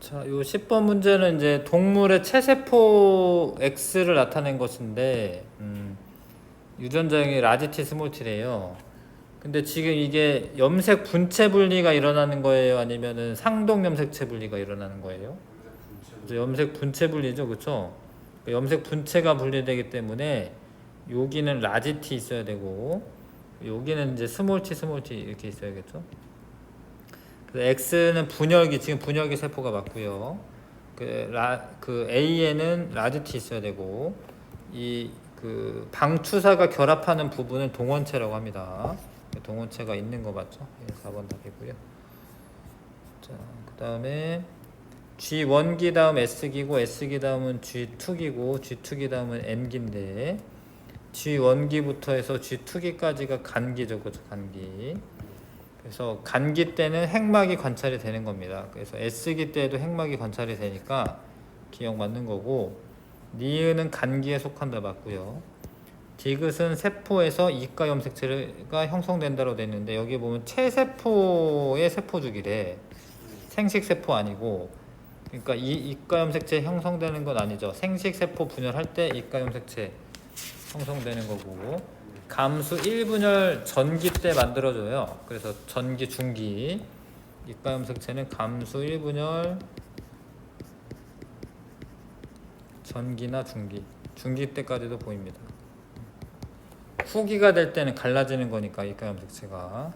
자, 요 10번 문제는 이제 동물의 체세포 X를 나타낸 것인데, 음, 유전자형이 라지티 스몰티래요. 근데 지금 이게 염색 분체 분리가 일어나는 거예요? 아니면은 상동 염색체 분리가 일어나는 거예요? 염색 분체 분리죠, 그렇죠? 염색 분체가 분리되기 때문에 여기는 라지티 있어야 되고 여기는 이제 스몰티 스몰티 이렇게 있어야겠죠? 그래서 X는 분열기 지금 분열기 세포가 맞고요. 그, 라, 그 A에는 라지티 있어야 되고 이 그 방추사가 결합하는 부분은 동원체라고 합니다. 동원체가 있는 거 맞죠? 예, 4번 답이고요. 자, 그 다음에 G1기 다음 S기고 S기 다음은 G2기고 G2기 다음은 N기인데 G1기부터 해서 G2기까지가 간기죠, 그죠? 간기. 그래서 간기 때는 핵막이 관찰이 되는 겁니다. 그래서 S기 때도 핵막이 관찰이 되니까 기억 맞는 거고 니은은 간기에 속한다 맞고요. 디귿은 세포에서 이가 염색체가 형성된다로 됐는데 여기 보면 체세포의 세포주기래. 생식 세포 아니고 그러니까 이 이가 염색체 형성되는 건 아니죠. 생식 세포 분열할 때 이가 염색체 형성되는 거고 감수 1분열 전기 때 만들어져요. 그래서 전기 중기 이가 염색체는 감수 1분열 전기나 중기 중기 때까지도 보입니다. 후기가 될 때는 갈라지는 거니까 이가 염색체가